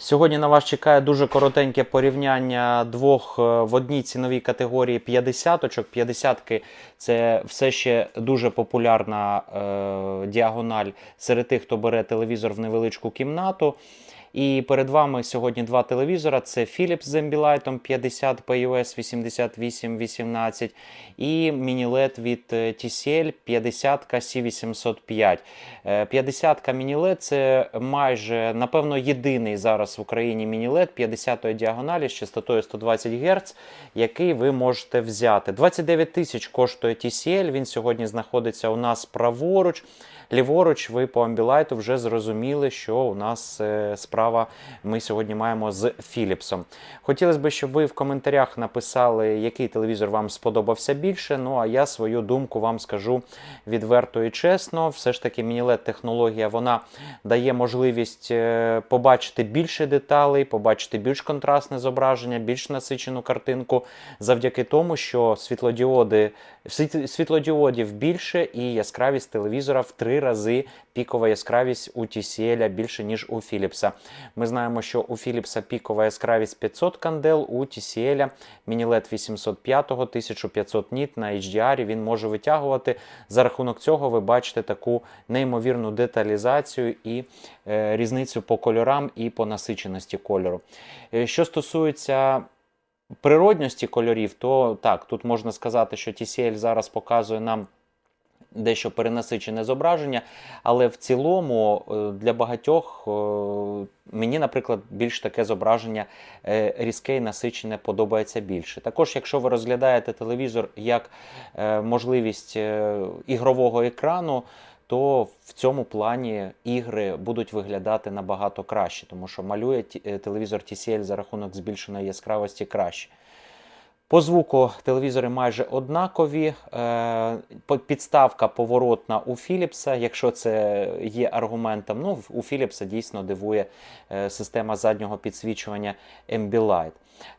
Сьогодні на вас чекає дуже коротеньке порівняння двох е, в одній ціновій категорії 50-очок. 50-ки це все ще дуже популярна е, діагональ серед тих, хто бере телевізор в невеличку кімнату. І перед вами сьогодні два телевізора: це Philips з Ambilight 50 PUS 8818 і міні-LED від е, TCL 50 C805. Е, 50 міні-LED це майже, напевно, єдиний зараз в Україні міні-LED 50-ї діагоналі з частотою 120 Гц, який ви можете взяти. 29 тисяч коштує TCL, він сьогодні знаходиться у нас праворуч. Ліворуч, ви по амбілайту вже зрозуміли, що у нас е, справа ми сьогодні маємо з Філіпсом. Хотілося б, щоб ви в коментарях написали, який телевізор вам сподобався більше. Ну а я свою думку вам скажу відверто і чесно. Все ж таки, мінілет технологія вона дає можливість е, побачити більше деталей, побачити більш контрастне зображення, більш насичену картинку, завдяки тому, що світлодіоди світлодіодів більше і яскравість телевізора в три рази пікова яскравість у TCL більше, ніж у Philips. Ми знаємо, що у Philips пікова яскравість 500 кандел, у TCL міні-LED 805 1500 ніт на HDR він може витягувати. За рахунок цього ви бачите таку неймовірну деталізацію і е, різницю по кольорам і по насиченості кольору. Е, Що стосується природності кольорів, то так, тут можна сказати, що TCL зараз показує нам дещо перенасичене зображення, але в цілому е, для багатьох е, мені, наприклад, більш таке зображення е, різке і насичене подобається більше. Також, якщо ви розглядаєте телевізор як можливість ігрового екрану, то в цьому плані ігри будуть виглядати набагато краще, тому що малює телевізор TCL за рахунок збільшеної яскравості краще. По звуку телевізори майже однакові. Е, Підставка поворотна у Philips, якщо це є аргументом. Ну, у Philips дійсно дивує е, система заднього підсвічування Ambilight.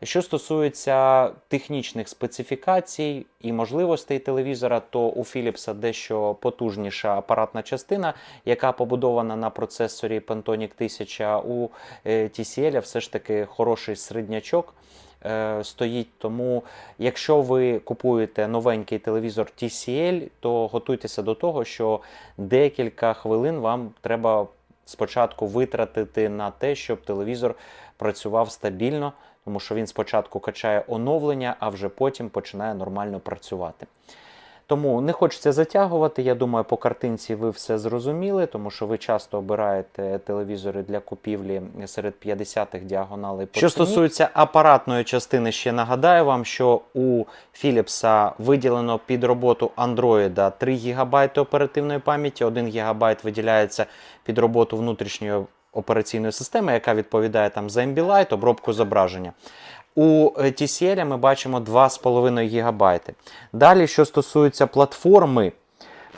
Що стосується технічних специфікацій і можливостей телевізора, то у Philips дещо потужніша апаратна частина, яка побудована на процесорі Pantonic 1000. У е, TCL все ж таки хороший середнячок е, стоїть. Тому, якщо ви купуєте новенький телевізор TCL, то готуйтеся до того, що декілька хвилин вам треба спочатку витратити на те, щоб телевізор працював стабільно, тому що він спочатку качає оновлення, а вже потім починає нормально працювати. Тому не хочеться затягувати. Я думаю, по картинці ви все зрозуміли, тому що ви часто обираєте телевізори для купівлі серед 50-х діагоналей. По що стосується апаратної частини, ще нагадаю вам, що у Philips виділено під роботу Android 3 ГБ оперативної пам'яті, 1 ГБ виділяється під роботу внутрішньої операційної системи, яка відповідає там за Ambilight, обробку зображення. У е, TCL ми бачимо 2,5 ГБ. Далі, що стосується платформи,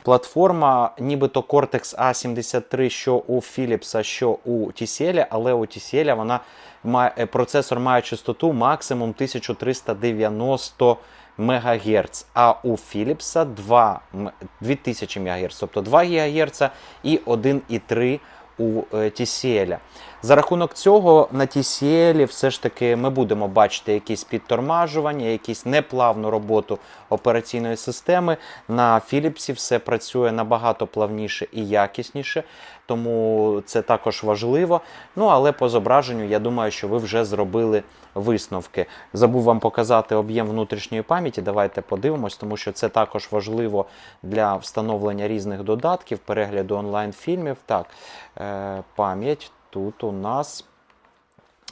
платформа нібито Cortex A73, що у Philips, що у TCL, але у TCL вона має, е, процесор має частоту максимум 1390 МГц, а у Philips 2, 2000 МГц, тобто 2 ГГц і 1,3 у е, TCL. За рахунок цього на TCL все ж таки ми будемо бачити якісь підтормажування, якісь неплавну роботу операційної системи. На Philips все працює набагато плавніше і якісніше, тому це також важливо. Ну але по зображенню я думаю, що ви вже зробили висновки. Забув вам показати об'єм внутрішньої пам'яті. Давайте подивимось, тому що це також важливо для встановлення різних додатків, перегляду онлайн-фільмів. Так, е, пам'ять тут у нас.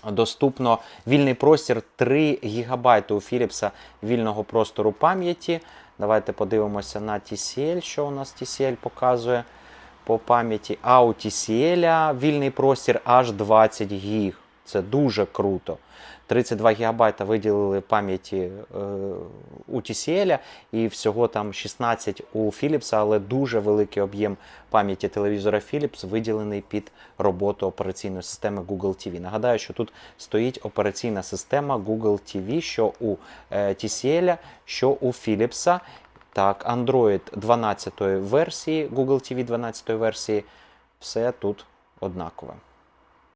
Доступно вільний простір 3 ГБ у Philips вільного простору пам'яті. Давайте подивимося на TCL, що у нас TCL показує по пам'яті. А у TCL вільний простір аж 20 гіг. Це дуже круто. 32 ГБ виділили пам'яті е, у TCL і всього там 16 у Philips, але дуже великий об'єм пам'яті телевізора Philips виділений під роботу операційної системи Google TV. Нагадаю, що тут стоїть операційна система Google TV, що у е, TCL, що у Philips. Так, Android 12 версії, Google TV 12 версії, все тут однакове.